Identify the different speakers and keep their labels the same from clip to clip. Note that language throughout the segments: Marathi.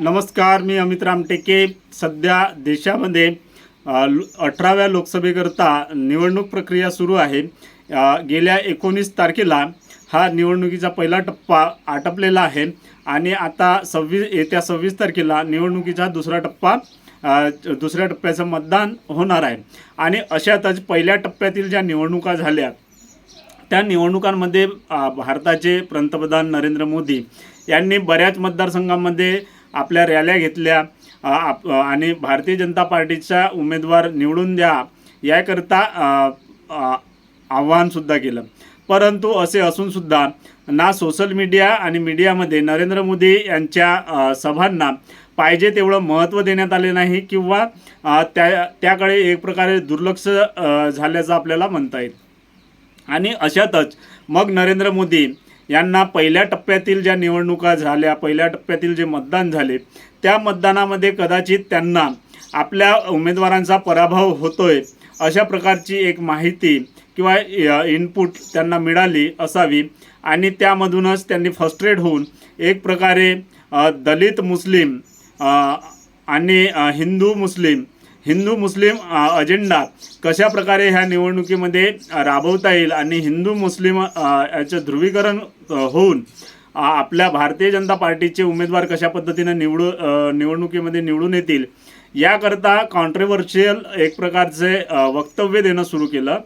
Speaker 1: नमस्कार मी अमित रामटेके. सध्या देशामध्ये अठराव्या लोकसभेकरता निवडणूक प्रक्रिया सुरू आहे. गेल्या एकोणीस तारखेला हा निवडणुकीचा पहिला टप्पा आटपलेला आहे आणि आता सव्वीस येत्या सव्वीस तारखेला निवडणुकीचा दुसरा टप्पा दुसऱ्या टप्प्याचं मतदान होणार आहे. आणि अशातच पहिल्या टप्प्यातील ज्या निवडणुका झाल्या त्या निवडणुकांमध्ये भारताचे पंतप्रधान नरेंद्र मोदी यांनी बऱ्याच मतदारसंघांमध्ये आपल्या रॅल्या घेतल्या. आप- आणि भारतीय जनता पार्टीचा उमेदवार निवडून द्या याकरता आव्हानसुद्धा केलं. परंतु असे असूनसुद्धा ना सोशल मीडिया आणि मीडियामध्ये नरेंद्र मोदी यांच्या सभांना पाहिजे तेवढं महत्त्व देण्यात आले नाही किंवा त्या त्याकडे एक प्रकारे दुर्लक्ष झाल्याचं आपल्याला म्हणता येईल. आणि अशातच मग नरेंद्र मोदी यांना पहिल्या टप्प्यातील ज्या निवडणुका झाल्या पहिल्या टप्प्यातील जे मतदान झाले त्या मतदानामध्ये कदाचित त्यांना आपल्या उमेदवारांचा पराभव होतोय अशा प्रकारची एक माहिती किंवा इनपुट त्यांना मिळाली असावी आणि त्यामधूनच त्यांनी फस्ट्रेट होऊन एक प्रकारे दलित मुस्लिम आणि हिंदू मुस्लिम हिंदू मुस्लिम अजेंडा कशा प्रकारे ह्या निवडणुकीमध्ये राबवता येईल आणि हिंदू मुस्लिम याचं ध्रुवीकरण होऊन आपल्या भारतीय जनता पार्टीचे उमेदवार कशा पद्धतीनं निवडू निवडणुकीमध्ये निवडून येतील याकरता कॉन्ट्रोवर्शियल एक प्रकारचे वक्तव्य देणं सुरू केलं.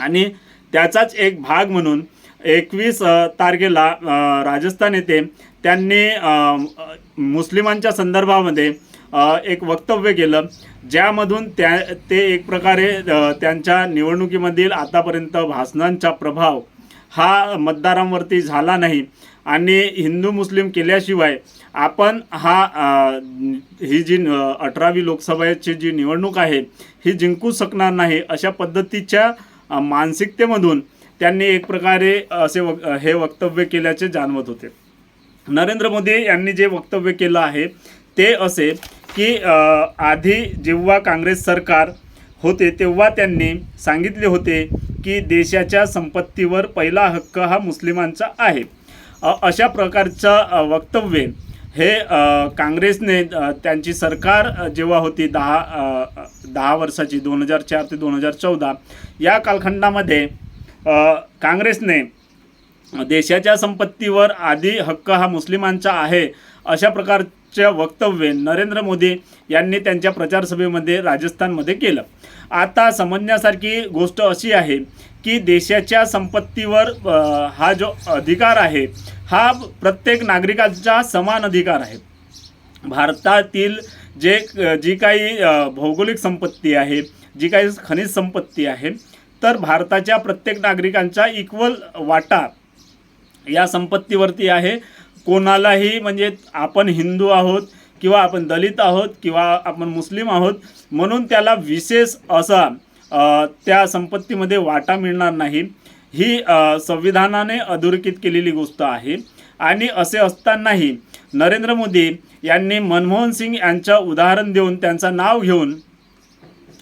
Speaker 1: आणि त्याचाच एक भाग म्हणून एकवीस तारखेला राजस्थान येथे त्यांनी मुस्लिमांच्या संदर्भामध्ये एक वक्तव्य केलं ज्यामधून त्या ते एक प्रकारे त्यांच्या निवडणुकीमधील आतापर्यंत भाषणांचा प्रभाव हा मतदारांवरती झाला नाही. आणि हिंदू मुस्लिम केल्याशिवाय आपण हा ही जी अठरावी लोकसभेची जी निवडणूक आहे ही जिंकू शकणार नाही अशा पद्धतीच्या मानसिकतेमधून त्यांनी एक प्रकारे असे वक हे वक्तव्य केल्याचे जाणवत होते. नरेंद्र मोदी यांनी जे वक्तव्य केलं आहे ते असे की आधी जेव्हा काँग्रेस सरकार होते तेव्हा त्यांनी सांगितले होते की देशाच्या संपत्तीवर पहिला हक्क हा मुस्लिमांचा आहे. अशा प्रकारचं वक्तव्य हे काँग्रेसने त्यांची सरकार जेव्हा होती दहा दहा वर्षाची दोन हजार चार ते दोन हजार चौदा या कालखंडामध्ये काँग्रेसने देशाच्या संपत्तीवर आधी हक्क हा मुस्लिमांचा आहे अशा प्रकार प्रकारच्या वक्तव्य नरेंद्र मोदी यांनी त्यांच्या प्रचारसभेमध्ये राजस्थानमध्ये केलं. आता समजण्यासारखी गोष्ट अशी आहे की देशाच्या संपत्तीवर हा जो अधिकार आहे हा प्रत्येक नागरिकाचा समान अधिकार आहे. भारतातील जे जी काही भौगोलिक संपत्ती आहे जी काही खनिज संपत्ती आहे तर भारताच्या प्रत्येक नागरिकांचा इक्वल वाटा या संपत्तीवरती आहे. कोणालाही म्हणजे आपण हिंदू आहोत किंवा आपण दलित आहोत किंवा आपण मुस्लिम आहोत म्हणून त्याला विशेष असा त्या संपत्तीमध्ये वाटा मिळणार नाही. ही संविधानाने अधोरेखित केलेली गोष्ट आहे. आणि असे असतानाही नरेंद्र मोदी यांनी मनमोहन सिंग यांचं उदाहरण देऊन त्यांचं नाव घेऊन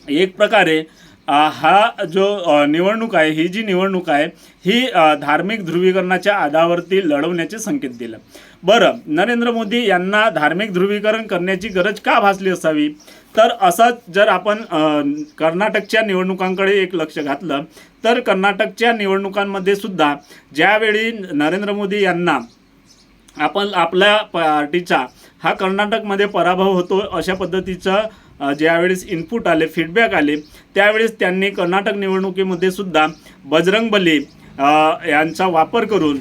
Speaker 1: एक प्रकारे हा जो निवडणूक आहे ही जी निवडणूक आहे ही धार्मिक ध्रुवीकरणाच्या आधारावरती लढवण्याचे संकेत दिलं. बरं नरेंद्र मोदी यांना धार्मिक ध्रुवीकरण करण्याची गरज का भासली असावी? तर असंच जर आपण कर्नाटकच्या निवडणुकांकडे एक लक्ष घातलं तर कर्नाटकच्या निवडणुकांमध्ये सुद्धा ज्यावेळी नरेंद्र मोदी यांना आपण आपल्या पार्टीचा हा कर्नाटकमध्ये पराभव होतो अशा पद्धतीचं ज्यावेळेस इनपुट आले फीडबॅक आले त्यावेळेस त्यांनी कर्नाटक निवडणुकीमध्ये सुद्धा बजरंगबली बली यांचा वापर करून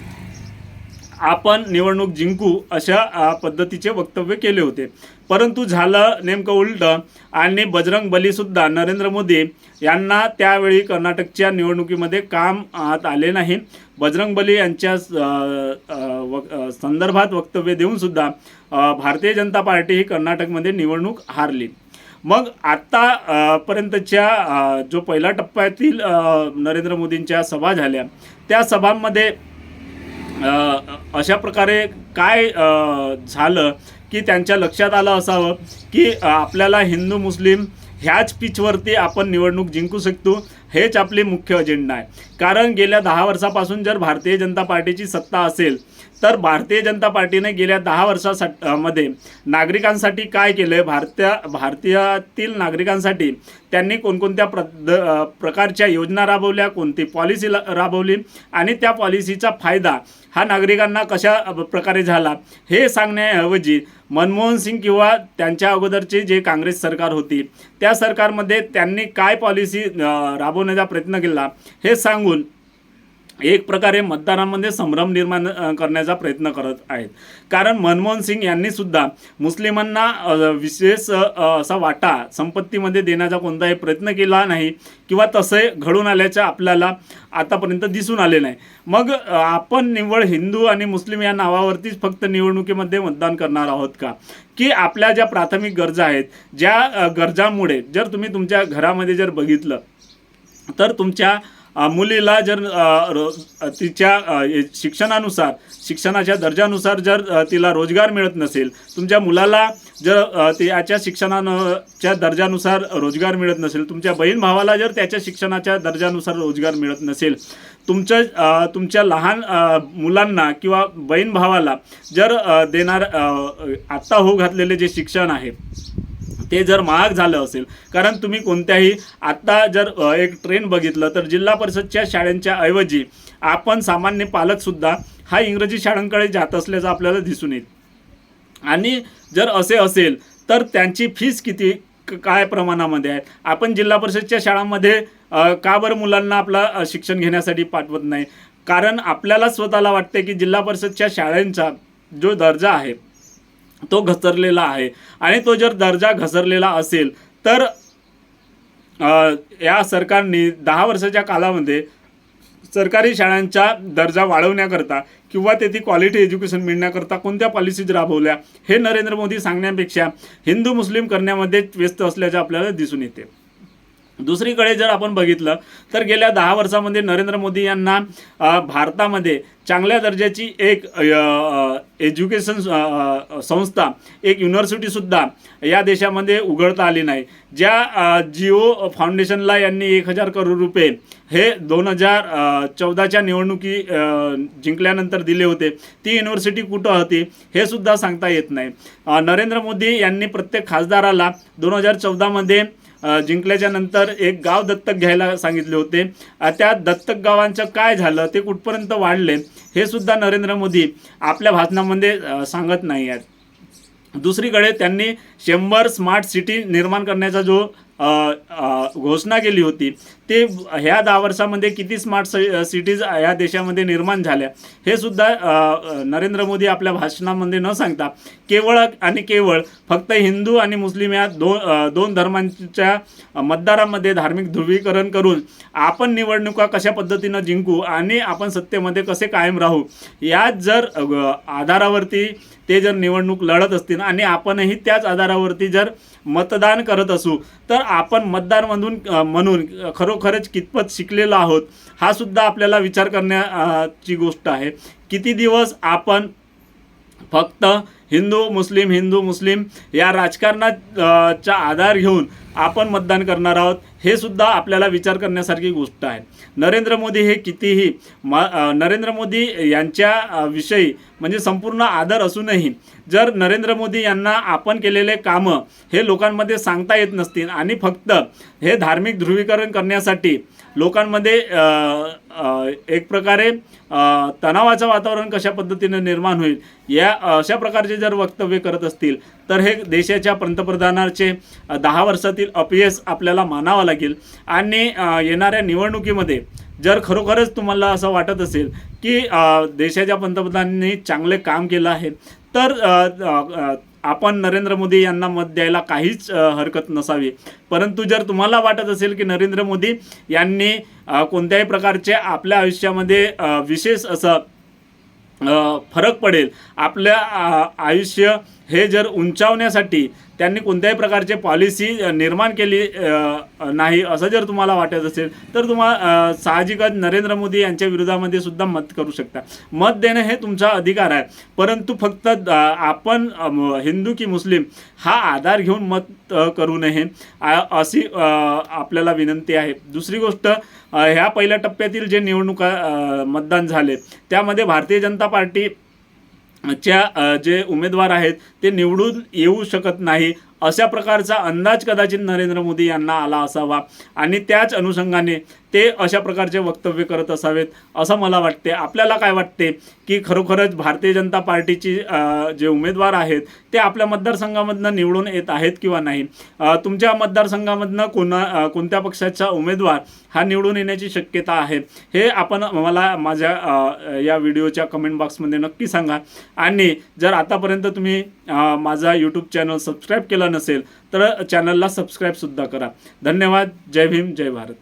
Speaker 1: आपण निवडणूक जिंकू अशा पद्धतीचे वक्तव्य केले होते. परंतु झालं नेमकं उलटं आणि बजरंग बलीसुद्धा नरेंद्र मोदी यांना त्यावेळी कर्नाटकच्या निवडणुकीमध्ये काम आत आले नाही. बजरंग बली यांच्या वक- संदर्भात वक्तव्य देऊनसुद्धा भारतीय जनता पार्टी ही कर्नाटकमध्ये निवडणूक हारली. मग आत्तापर्यंतच्या जो पहिला टप्प्यातील नरेंद्र मोदींच्या सभा झाल्या त्या सभांमध्ये अशा प्रकारे काय झालं की त्यांच्या लक्षात आलं असावं की आपल्याला हिंदू मुस्लिम ह्याच पिचवरती आपण निवडणूक जिंकू शकतो हेच आपले मुख्य अजेंडा आहे. कारण गेल्या दहा वर्षापासून जर भारतीय जनता पार्टीची सत्ता असेल तर भारतीय जनता पार्टीने गेल्या दहा वर्षासाठी नागरिकांसाठी काय केलं आहे भारतीय भारतीयातील नागरिकांसाठी त्यांनी कोणकोणत्या प्र द- प्रकारच्या योजना राबवल्या कोणती पॉलिसी राबवली आणि त्या पॉलिसीचा फायदा हा नागरिकांना कशा प्रकारे झाला? हे सांगण्याऐवजी मनमोहन सिंग किंवा त्यांच्या अगोदरचे जे काँग्रेस सरकार होती त्या सरकारमध्ये त्यांनी काय पॉलिसी राबवण्याचा प्रयत्न केला. हे सांगून एक प्रकारे मतदारांमध्ये संभ्रम निर्माण करण्याचा प्रयत्न करत आहेत. कारण मनमोहन सिंग यांनी सुद्धा मुस्लिमांना विशेष असा वाटा संपत्तीमध्ये देण्याचा कोणताही प्रयत्न केला नाही किंवा तसे घडून आल्याच्या आपल्याला आतापर्यंत दिसून आले नाही. मग आपण निव्वळ हिंदू आणि मुस्लिम या नावावरतीच फक्त निवडणुकीमध्ये मतदान करणार आहोत का? की आपल्या ज्या प्राथमिक गरजा आहेत ज्या गरजांमुळे जर तुम्ही तुमच्या घरामध्ये जर बघितलं तर तुमच्या मुलीला जर रो तिच्या शिक्षणानुसार शिक्षणाच्या दर्जानुसार जर तिला रोजगार मिळत नसेल तुमच्या मुलाला जर त्याच्या शिक्षणाच्या दर्जानुसार रोजगार मिळत नसेल तुमच्या बहीण भावाला जर त्याच्या शिक्षणाच्या दर्जानुसार रोजगार मिळत नसेल तुमच्या तुमच्या लहान मुलांना किंवा बहीण भावाला जर देणार आत्ता होऊ घातलेले जे शिक्षण आहे ते जर महाग झालं असेल कारण तुम्ही कोणत्याही आत्ता जर एक ट्रेंड बघितलं तर जिल्हा परिषदच्या शाळांच्या ऐवजी आपण सामान्य पालकसुद्धा हा इंग्रजी शाळांकडे जात असल्याचं आपल्याला दिसून येईल. आणि जर असे असेल तर त्यांची फीस किती क- काय प्रमाणामध्ये आहे? आपण जिल्हा परिषदच्या शाळांमध्ये का बरं मुलांना आपला शिक्षण घेण्यासाठी पाठवत नाही? कारण आपल्याला स्वतःला वाटते की जिल्हा परिषदच्या शाळांचा जो दर्जा आहे तो घसरलेला आहे. आणि तो जर दर्जा घसरलेला असेल तर या सरकारने दहा वर्षाच्या कालामध्ये सरकारी शाळांचा दर्जा वाढवण्याकरता किंवा तेथे क्वालिटी एज्युकेशन मिळण्याकरता कोणत्या पॉलिसीज राबवल्या हे नरेंद्र मोदी सांगण्यापेक्षा हिंदू मुस्लिम करण्यामध्ये व्यस्त असल्याचे आपल्याला दिसून येते. दुसरीकडे जर आपण बघितलं तर गेल्या दहा वर्षामध्ये नरेंद्र मोदी यांना भारतामध्ये चांगल्या दर्जाची एक एज्युकेशन संस्था एक युनिव्हर्सिटीसुद्धा या देशामध्ये उघडता आली नाही. ज्या जिओ फाउंडेशनला यांनी एक हजार करोड रुपये हे दोन हजार चौदाच्या निवडणुकी जिंकल्यानंतर दिले होते ती युनिव्हर्सिटी कुठं होती हे सुद्धा सांगता येत नाही. नरेंद्र मोदी यांनी प्रत्येक खासदाराला दोन हजार चौदामध्ये जिंकल्याच्या नंतर एक गाव दत्तक घ्यायला सांगितले होते. त्या दत्तक गावांचं काय झालं ते कुठपर्यंत वाढले हे सुद्धा नरेंद्र मोदी आपल्या भाषणामध्ये सांगत नाही आहेत. दुसरीकडे त्यांनी शंभर स्मार्ट सिटी निर्माण करण्याचा जो घोषणा केली होती ते ह्या दहा वर्षामध्ये किती स्मार्ट सिटीज ह्या देशामध्ये निर्माण झाल्या हे सुद्धा नरेंद्र मोदी आपल्या भाषणामध्ये न सांगता केवळ आणि केवळ फक्त हिंदू आणि मुस्लिम या दोन दोन धर्मांच्या मतदारांमध्ये धार्मिक ध्रुवीकरण करून आपण निवडणुका कशा पद्धतीनं जिंकू आणि आपण सत्तेमध्ये कसे कायम राहू या जर आधारावरती ते जर निवडणूक लढत असतील आणि आपणही त्याच आधारावरती जर मतदान करत असू तर आपण मतदार म्हणून अ, खरंच कितपत शिकलेलो आहोत हा सुद्धा आपल्याला विचार करण्याची गोष्ट आहे. किती दिवस आपण फक्त हिंदू मुस्लिम हिंदू मुस्लिम या राजकारणाचा आधार घेऊन आपण मतदान करणार आहोत हे सुद्धा आपल्याला विचार करण्यासारखी गोष्ट आहे. नरेंद्र मोदी हे कितीही म नरेंद्र मोदी यांच्या विषयी म्हणजे संपूर्ण आदर असूनही जर नरेंद्र मोदी यांना आपण केलेले कामं हे लोकांमध्ये सांगता येत नसतील आणि फक्त हे धार्मिक ध्रुवीकरण करण्यासाठी लोकांमध्ये एक प्रकारे तणावाचं वातावरण कशा पद्धतीने निर्माण होईल या अशा प्रकारचे जर वक्तव्य करत असतील तर हे देशाच्या पंतप्रधानाचे दहा वर्षातील अपयश आपल्याला मानावं लागेल. आणि येणाऱ्या निवडणुकीमध्ये जर खरोखरच तुम्हाला असं वाटत असेल की देशाच्या पंतप्रधानांनी चांगले काम केलं आहे तर आपण नरेंद्र मोदी यांना मत द्यायला काहीच हरकत नसावी. परंतु जर तुम्हाला वाटत असेल की नरेंद्र मोदी यांनी कोणत्याही प्रकारचे आपल्या आयुष्यामध्ये विशेष असं फरक पडेल. आपल्या आयुष्य हे जर उंचावण्यासाठी त्यांनी कोणत्याही प्रकारचे पॉलिसी निर्माण केली नाही असं जर तुम्हाला वाटत असेल तर तुम्हाला साहजिकच नरेंद्र मोदी यांच्या विरोधामध्ये सुद्धा मत करू शकता. मत देणं हे तुमचा अधिकार आहे. परंतु फक्त आपण हिंदू की मुस्लिम हा आधार घेऊन मत करू नये अशी आपल्याला विनंती आहे. दुसरी गोष्ट ह्या पहिल्या टप्प्यातील जे निवडणुका मतदान झाले त्यामध्ये भारतीय जनता पार्टी च्या जे उमेदवार आहेत ते निवडून येऊ शकत नाही. अशा प्रकारचा अंदाज कदाचित नरेंद्र मोदी यांना आला असावा. आणि त्याच अनुषंगाने ते अशा प्रकारचे वक्तव्य करत असावेत असं मला वाटते. आपल्याला काय वाटते की खरोखरच भारतीय जनता पार्टीची जे उमेदवार आहेत ते आपल्या मतदारसंघामधनं निवडून येत आहेत किंवा नाही? तुमच्या मतदारसंघामधनं कोणा कोणत्या पक्षाचा उमेदवार हा निवडून येण्याची शक्यता आहे? हे आपण मला माझ्या या व्हिडिओच्या कमेंट बॉक्समध्ये नक्की सांगा. आणि जर आतापर्यंत तुम्ही माझा यूट्यूब चॅनल सबस्क्राईब केला नसेल तर चॅनलला सबस्क्राईबसुद्धा करा. धन्यवाद. जय भीम. जय भारत.